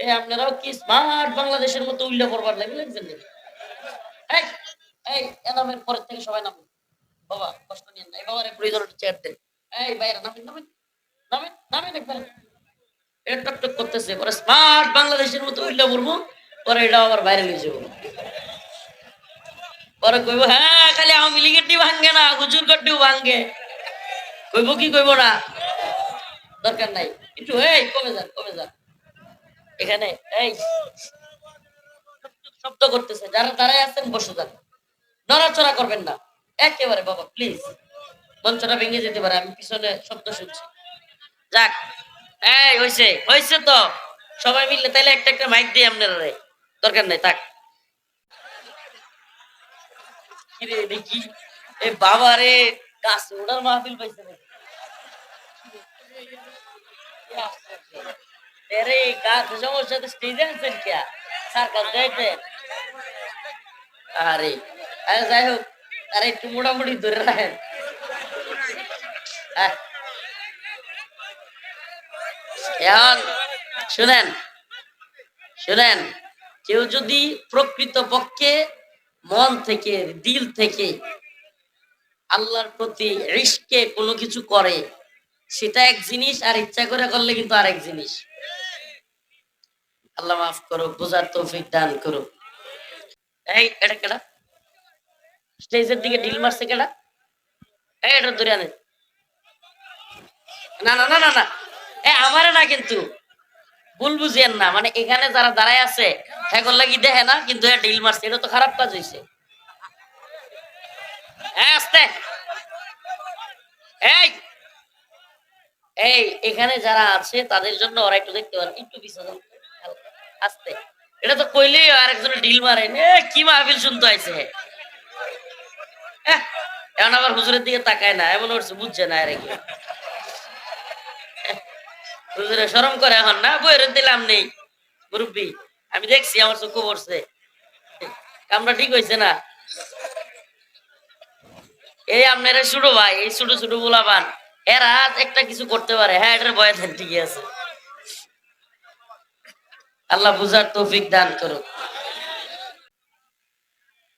এ আপনারাও কি স্মার্ট বাংলাদেশের মতো উল্লেখ করবার লাগে লাগছেন? এই এনামের পরের থেকে সবাই নামুন। বাবা, কষ্ট নিয়েন না। এই বাবার প্রয়োজন চেয়ার দেন। এই নামেন নামেন নামেন নামেন একবারে। এ টক টক করতেছে, পরে স্মার্ট বাংলাদেশের মতো উল্লেখ করব, পরে এটা আবার বাইরে নিয়ে যাব। পরে কইব হ্যাঁ খালি আওয়ামী লীগের টি ভাঙ্গে না হুজুর গড্ডিও ভাঙ্গে কইব, কি কইব না? দরকার নাই। একটু, এই, কমে যান কমে যান। এখানে, এই, শব্দ করতেছে। যারা দাঁড়ায় আছেন, বসে যান। নড়াচড়া করবেন না। একেবারে, বাবা প্লিজ মঞ্চটা ভেঙে যেতে পারে, আমি পিছনে শব্দ শুনছি। যাক, এই, হইছে। হইছে তো। সবাই মিললে তাইলে একটা একটা মাইক দিই আপনারা। দরকার নাই, থাক। কিরে দেখি। এ বাবা রে, গাছ ওড়ার মাহফিল পাইছে। তেরে আরে একটু মোটামুটি ধরে রাখেন। এখন শুনেন শুনেন, কেউ যদি প্রকৃত পক্ষে মন থেকে, দিল থেকে আল্লাহর প্রতি রিস্কে কোনো কিছু করে, সেটা এক জিনিস, আর ইচ্ছা করে করলে কিন্তু আরেক জিনিস। আল্লাহ মাফ করো বোঝার তৌফিক দান করো এই এটা কেডা? স্টেজের দিকে ঢিল মারছে কেডা? এই এটা ধরে আনে না না না না না। এ আমারে না কিন্তু ভুল বুঝিয়েন না। মানে এখানে যারা দাঁড়ায় আছে হ্যাঁ লাগি দেখে না কিন্তু ঢিল মারছে এটা তো খারাপ কাজ হয়েছে হ্যাঁ আস্তে। এই। এই এখানে যারা আছে তাদের জন্য ওরা একটু দেখতে পারেন একটু। হালকা, আস্তে। এটা তো কইলেই আরেকজন ঢিল মারে। কি মাহফিল শুনতে এহ, এখন আবার হুজুরের দিকে তাকায় না এমন করছে বুঝছে না আরে কি। হুজুরে শরম করে এখন না বইরে দিলাম নেই। মুরব্বী আমি দেখছি আমার চোখে পড়ছে। কামটা ঠিক হয়েছে না? এই আপনারা ছোট ভাই এই ছোট ছোট গোলাপান এরা একটা কিছু করতে পারে। হ্যাঁ এটার বয়ে ঠিকই আছে। আল্লাহ বুঝার তৌফিক দান করো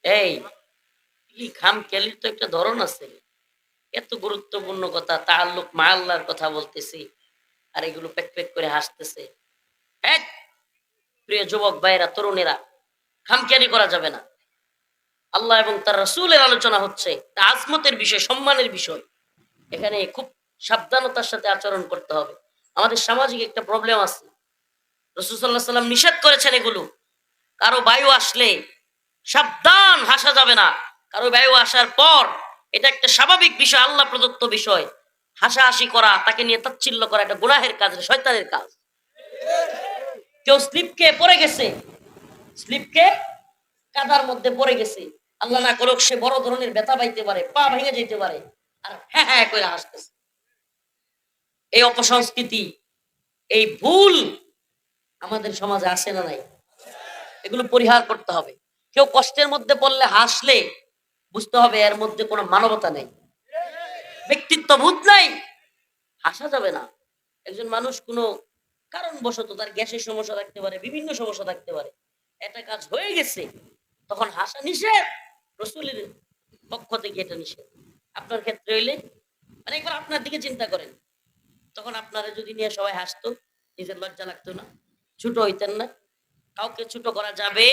এই খাম কেলির তো একটা ধরন আছে। এত গুরুত্বপূর্ণ কথা তাল্লুক মা আল্লাহর কথা বলতেছি, আর এগুলো পেক পেক করে হাসতেছে। প্রিয় যুবক ভাইরা তরুণেরা খামখেয়ালি করা যাবে না। আল্লাহ এবং তার রসুলের আলোচনা হচ্ছে, তা আজমতের বিষয়, সম্মানের বিষয়। এখানে খুব সাবধানতার সাথে আচরণ করতে হবে। আমাদের সামাজিক একটা প্রবলেম আছে। রসুল সাল্লাহ সাল্লাম নিষেধ করেছেন এগুলো। কারও বায়ু আসলে সাবধান হাসা যাবে না। কারও বায়ু আসার পর এটা একটা স্বাভাবিক বিষয়, আল্লাহ প্রদত্ত বিষয়। হাসাহাসি করা, তাকে নিয়ে তাচ্ছিল্য করা একটা গুনাহের কাজ শয়তানের কাজ। কেউ স্লিপকে পড়ে গেছে স্লিপকে কাদার মধ্যে পড়ে গেছে। আল্লাহ না করুক, সে বড় ধরনের ব্যথা পাইতে পারে, পা ভেঙে যেতে পারে, আর হ্যাঁ হ্যাঁ করে হাসতেছে। এই অপসংস্কৃতি, এই ভুল আমাদের সমাজে আসে না নাই? এগুলো পরিহার করতে হবে। কেউ কষ্টের মধ্যে পড়লে হাসলে বুঝতে হবে এর মধ্যে কোনো মানবতা নেই। ব্যক্তিত্ব ভূত নাই, হাসা যাবে না। একজন মানুষ কোনো কারণবশত তার গ্যাসের সমস্যা থাকতে পারে, বিভিন্ন সমস্যা থাকতে পারে। একটা কাজ হয়ে গেছে, তখন হাসা নিষেধ, রসুলের পক্ষ থেকে এটা নিষেধ। আপনার ক্ষেত্রে হইলে মানে একবার আপনার দিকে চিন্তা করেন। তখন আপনারা যদি নিয়ে সবাই হাসতো, নিজের লজ্জা লাগতো না। ছোট হইতেন না। কাউকে ছোট করা যাবে